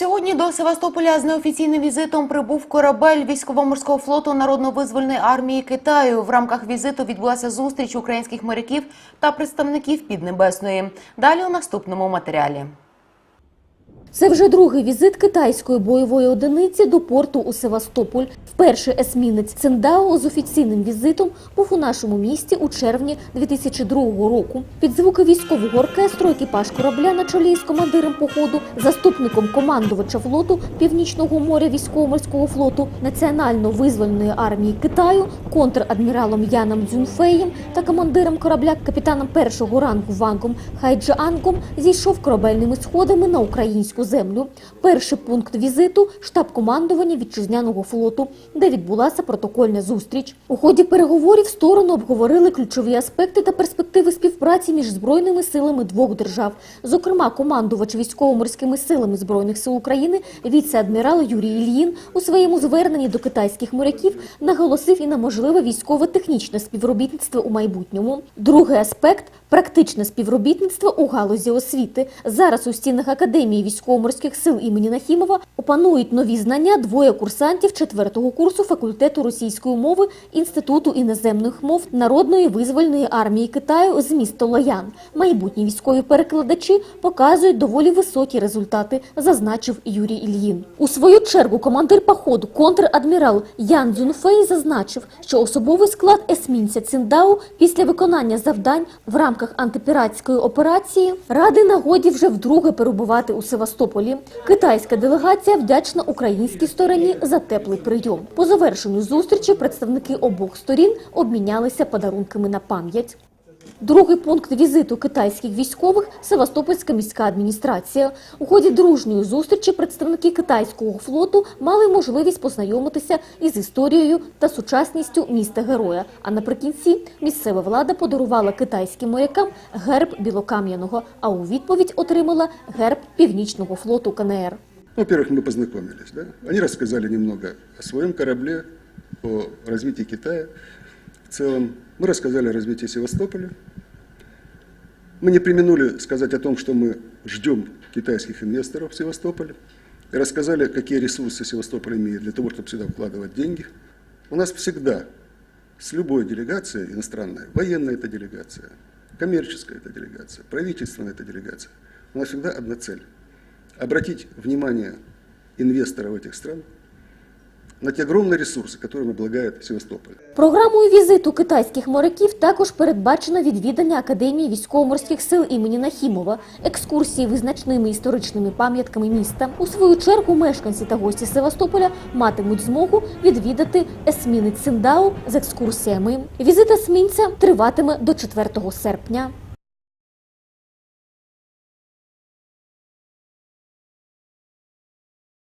Сьогодні до Севастополя з неофіційним візитом прибув корабель військово-морського флоту Народно-визвольної армії Китаю. В рамках візиту відбулася зустріч українських моряків та представників Піднебесної. Далі у наступному матеріалі. Це вже другий візит китайської бойової одиниці до порту у Севастополь. Вперше есмінець Циндао з офіційним візитом був у нашому місті у червні 2002 року. Під звуки військового оркестру екіпаж корабля на чолі з командиром походу, заступником командувача флоту Північного моря військово-морського флоту Національно-визвольної армії Китаю, контр-адміралом Яном Дзюнфеєм та командиром корабля капітаном першого рангу Вангом Хайджаангом зійшов корабельними сходами на українську землю. Перший пункт візиту штаб командування вітчизняного флоту, де відбулася протокольна зустріч. У ході переговорів сторони обговорили ключові аспекти та перспективи співпраці між збройними силами двох держав. Зокрема, командувач військово-морськими силами збройних сил України, віце-адмірал Юрій Ільїн у своєму зверненні до китайських моряків наголосив і на можливе військово-технічне співробітництво у майбутньому. Другий аспект практичне співробітництво у галузі освіти. Зараз у стінах академії військово-морських сил імені Нахімова опанують нові знання двоє курсантів четвертого курсу факультету російської мови Інституту іноземних мов Народної визвольної армії Китаю з міста Лоян. Майбутні військові перекладачі показують доволі високі результати, зазначив Юрій Ільїн. У свою чергу командир походу контр-адмірал Ян Дзюнфей зазначив, що особовий склад есмінця Циндао після виконання завдань в рамках антипіратської операції ради нагоді вже вдруге перебувати у Севастополі. Китайська делегація вдячна українській стороні за теплий прийом. По завершенню зустрічі представники обох сторін обмінялися подарунками на пам'ять. Другий пункт візиту китайських військових – Севастопольська міська адміністрація. У ході дружньої зустрічі представники китайського флоту мали можливість познайомитися із історією та сучасністю міста-героя. А наприкінці місцева влада подарувала китайським морякам герб Білокам'яного, а у відповідь отримала герб Північного флоту КНР. Во-первых, мы познакомились, да? Они рассказали немного о своем корабле, о развитии Китая в целом. Мы рассказали о развитии Севастополя. Мы не применули сказать о том, что мы ждем китайских инвесторов в Севастополе. Рассказали, какие ресурсы Севастополь имеет для того, чтобы сюда вкладывать деньги. У нас всегда с любой делегацией иностранной, военная это делегация, коммерческая это делегация, правительственная это делегация, у нас всегда одна цель – обратить внимание инвесторов этих стран на те огромные ресурсы, которыми облагает Севастополь. Програмою візиту китайських моряків також передбачено відвідання Академії військово-морських сил імені Нахімова, екскурсії визначними історичними пам'ятками міста. У свою чергу мешканці та гості Севастополя матимуть змогу відвідати есмінець Циндао з екскурсіями. Візит есмінця триватиме до 4 серпня.